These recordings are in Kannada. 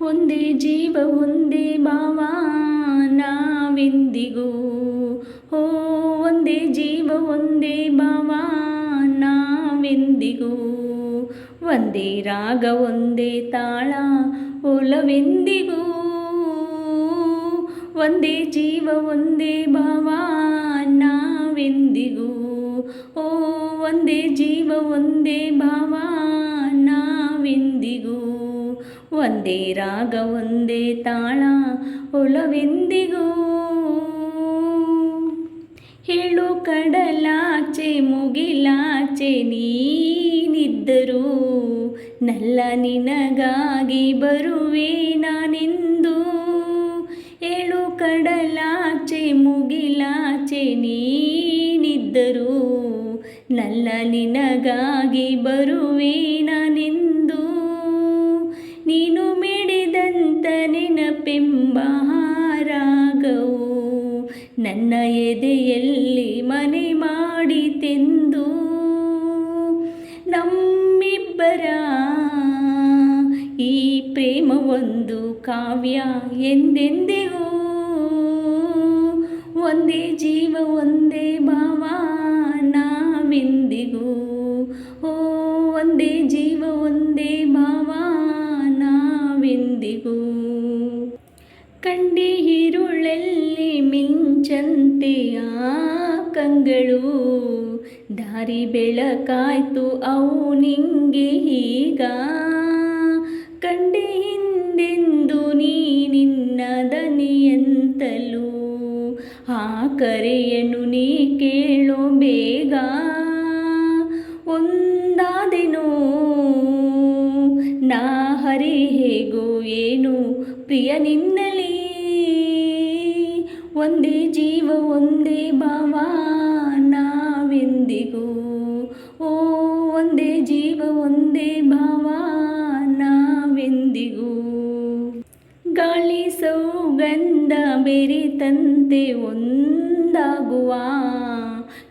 ಒಂದೇ ಜೀವ, ಒಂದೇ ಭಾವ, ನಾವೆಂದಿಗೂ? ಓ ಒಂದೇ ಜೀವ, ಒಂದೇ ಭಾವ, ನಾವೆಂದಿಗೂ? ಒಂದೇ ರಾಗ, ಒಂದೇ ತಾಳ, ಒಲವೆಂದಿಗೂ? ಒಂದೇ ಜೀವ, ಒಂದೇ ಭಾವ, ನಾವೆಂದಿಗೂ? ಓ ಒಂದೇ ಜೀವ, ಒಂದೇ ಭಾವ ಒಂದೇ ರಾಗ, ಒಂದೇ ತಾಳ, ಒಳವೆಂದಿಗೂ. ಹೇಳು ಕಡಲಾಚೆ, ಮುಗಿಲಾಚೆ, ನೀನಿದ್ದರೂ ನಲ್ಲ ನಿನಗಾಗಿ ಬರುವೆ ನಾನೆಂದು. ಏಳು ಕಡಲಾಚೆ, ಮುಗಿಲಾಚೆ, ನೀನಿದ್ದರೂ ನಲ್ಲ ನಿನಗಾಗಿ ಬರುವೆ ನಾನೆಂದು. ನೆನಪೆಂಬ ರಾಗವು ನನ್ನ ಎದೆಯಲ್ಲಿ ಮನೆ ಮಾಡಿತೆಂದು ನಮ್ಮಿಬ್ಬರ ಈ ಪ್ರೇಮ ಒಂದು ಕಾವ್ಯ ಎಂದೆಂದಿಗೂ, ಒಂದೇ ಜೀವ, ಒಂದೇ ಭಾವ. ಆ ಕಂಗಳು. ದಾರಿ ಬೆಳಕಾಯ್ತು, ಅವು ನಿಂಗೆ ಈಗ. ಕಂಡೆ ಹಿಂದೆಂದು ನೀ ನಿನ್ನ ದನಿಯಂತಲೂ. ಆ ಕರೆಯನ್ನು ನೀ ಕೇಳೋ ಬೇಗ. ಒಂದಾದೆನೋ, ನಾ ಹರಿ ಹೇಗೋ ಏನು. ಪ್ರಿಯ ನಿನ್ನಲಿ ಒಂದೇ ಜೀವ, ಒಂದೇ ಭಾವ, ನಾವೆಂದಿಗೂ? ಓ, ಒಂದೇ ಜೀವ, ಒಂದೇ ಭಾವ, ನಾವೆಂದಿಗೂ? ಗಾಳಿ ಸೌಗಂಧ ಬೆರಿತಂತೆ ಒಂದಾಗುವ,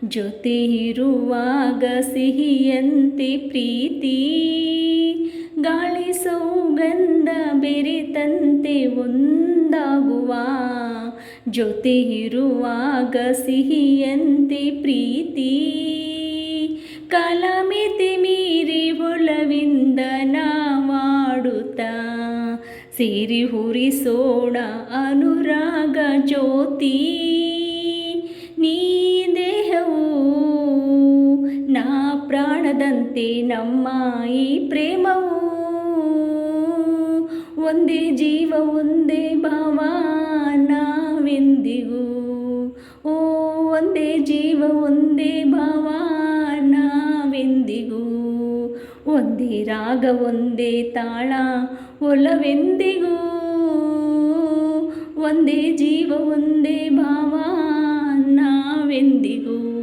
ಜೊತೆ ಇರುವಾಗ ಸಿಹಿಯಂತೆ ಪ್ರೀತಿ. ಗಾಳಿ ಸೌಗಂಧ ಬೆರಿತಂತೆ ಒಂದಾಗುವ ಜೊತೆ ಇರುವಾಗ ಸಿಹಿಯಂತೆ ಪ್ರೀತಿ. ಕಾಲಮಿತಿ ಮೀರಿ ಒಲವಿಂದ ನಾವಾಡುತ್ತಾ. ಸೇರಿ ಹುರಿಸೋಣ ಅನುರಾಗ ಜ್ಯೋತಿ. ನೀ ದೇಹವು ನಾ ಪ್ರಾಣದಂತೆ ನಮ್ಮ ಈ ಪ್ರೇಮವು. ಒಂದೇ ಜೀವ, ಒಂದೇ ಭಾವ. ನಾವೆಂದಿಗೂ? ಓ, ಒಂದೇ ಜೀವ, ಒಂದೇ ಭಾವ, ನಾವೆಂದಿಗೂ? ಒಂದೇ ರಾಗ, ಒಂದೇ ತಾಳ, ಒಲವೆಂದಿಗೂ? ಒಂದೇ ಜೀವ, ಒಂದೇ ಭಾವ, ನಾವೆಂದಿಗೂ?